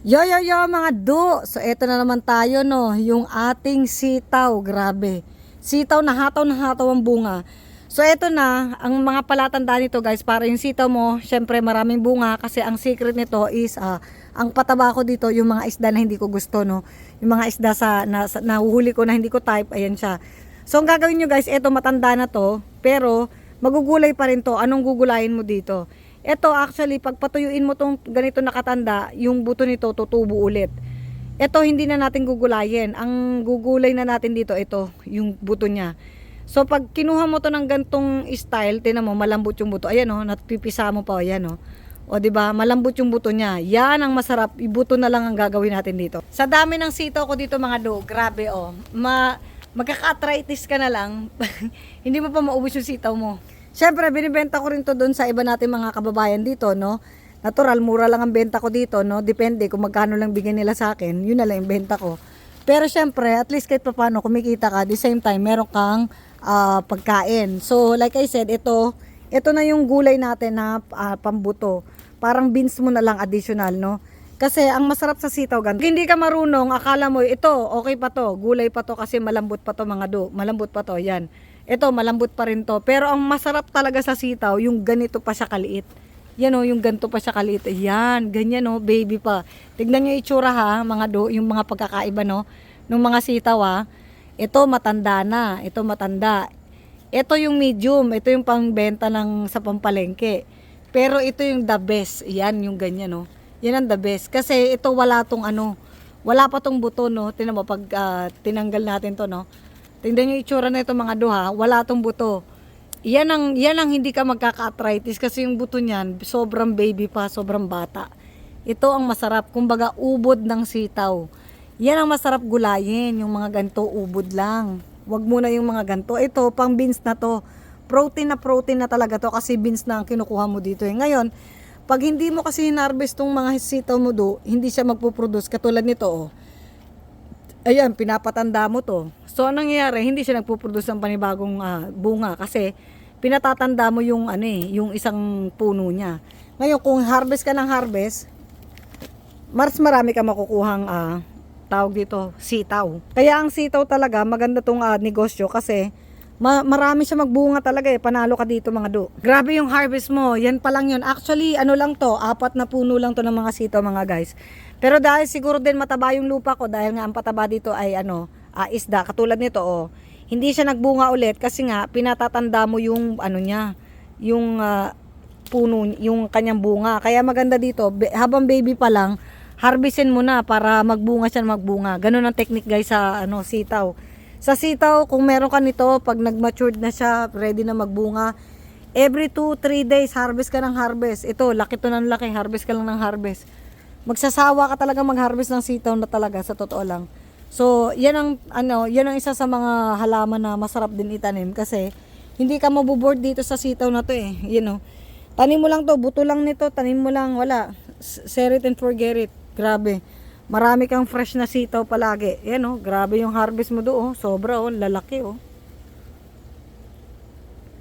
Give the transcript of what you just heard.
Yo, yo, yo, mga do. So, eto na naman tayo, no. Yung ating sitaw. Grabe. Sitaw na hataw na hataw ang bunga. So, eto na. Ang mga palatandaan nito, guys, para yung sitaw mo, syempre maraming bunga. Kasi ang secret nito is, ah, ang pataba ko dito, yung mga isda na hindi ko gusto, no. Yung mga isda sa, na, sa nahuhuli ko na hindi ko type, ayan siya. So, ang gagawin nyo, guys, eto matanda na to. Pero, magugulay pa rin to. Anong gugulayin mo dito? Ito actually, pag patuyuin mo tong ganito nakatanda, yung buto nito tutubo ulit. Ito hindi na natin gugulayin. Ang gugulay na natin dito, ito, yung buto niya. So pag kinuha mo to ng gantong style, tinan mo, malambot yung buto. Ayan oh, natpipisa mo pa, ayan oh. O di ba, malambot yung buto niya. Yan ang masarap. Ibuto na lang ang gagawin natin dito. Sa dami ng sitaw ko dito mga do, grabe oh. Ma magkaka-arthritis ka na lang. Hindi mo pa maubos yung sitaw mo. Siyempre, binibenta ko rin to doon sa iba natin mga kababayan dito, no? Natural, mura lang ang benta ko dito, no? Depende kung magkano lang bigyan nila sa akin, yun na lang yung benta ko. Pero siyempre, at least kahit paano, kumikita ka, the same time, meron kang ah, pagkain. So, like I said, ito, ito na yung gulay natin na ah, pambuto. Parang beans mo na lang additional, no? Kasi ang masarap sa sitaw, ganito. Hindi ka marunong, akala mo, ito, okay pa to, gulay pa to kasi malambot pa to mga do. Malambot pa to, yan. Ito, malambot pa rin to. Pero ang masarap talaga sa sitaw, yung ganito pa siya kaliit. Yan o, yung ganito pa siya kaliit. Yan, ganyan o, baby pa. Tignan nyo itsura ha, mga do, yung mga pagkakaiba no, ng mga sitaw ha. Ito, matanda na. Ito, matanda. Ito yung medium. Ito yung pangbenta ng sa pampalengke. Pero ito yung the best. Yan, yung ganyan no. Yan ang the best. Kasi ito wala tong ano, wala pa tong buto no. Tingnan mo, pag ah, tinanggal natin to no. Tingnan yung itsura na ito mga duha, wala tong buto. Yan ang, yan ang hindi ka magkaka-arthritis kasi yung buto niyan, sobrang baby pa, sobrang bata. Ito ang masarap, kumbaga ubod ng sitaw. Yan ang masarap gulayin, yung mga ganto ubod lang. Wag muna yung mga ganto. Ito, pang beans na to. Protein na protein na talaga to kasi beans na ang kinukuha mo dito. Eh. Ngayon, pag hindi mo kasi hinarvest tong mga sitaw mo do, hindi siya magpuproduce katulad nito oh ayan, pinapatanda mo to. So, anong nangyayari? Hindi siya nagpuproduce ng panibagong ah, bunga kasi pinatatanda mo yung ano eh, yung isang puno niya. Ngayon, kung harvest ka ng harvest, mas marami ka makukuhang ah, tawag dito, sitaw. Kaya ang sitaw talaga, maganda tong ah, negosyo kasi ma- marami siya magbunga talaga eh. Panalo ka dito mga do. Grabe yung harvest mo. Yan pa lang yun. Actually, ano lang to, apat na puno lang to ng mga sitaw mga guys. Pero dahil siguro din mataba yung lupa ko dahil nga ang pataba dito ay ano, ah, isda katulad nito oh. Hindi siya nagbunga ulit kasi nga pinatatanda mo yung ano niya, yung ah, puno, yung kanyang bunga. Kaya maganda dito, habang baby pa lang, harvestin mo na para magbunga siya magbunga. Ganun ang technique guys sa ano sitaw. Sa sitaw, kung meron ka nito, pag nag-matured na siya, ready na magbunga, every 2-3 days, harvest ka ng harvest. Ito, laki to ng laki, harvest ka lang ng harvest. Magsasawa ka talaga mag-harvest ng sitaw na talaga, sa totoo lang. So, yan ang, ano, yan ang isa sa mga halaman na masarap din itanim kasi hindi ka mabuboard dito sa sitaw na to eh. You know, tanim mo lang to, buto lang nito, tanim mo lang, wala. Set it and forget it. Grabe. Marami kang fresh na sitaw palagi. Yan oh, grabe yung harvest mo do oh. Sobra oh, lalaki oh.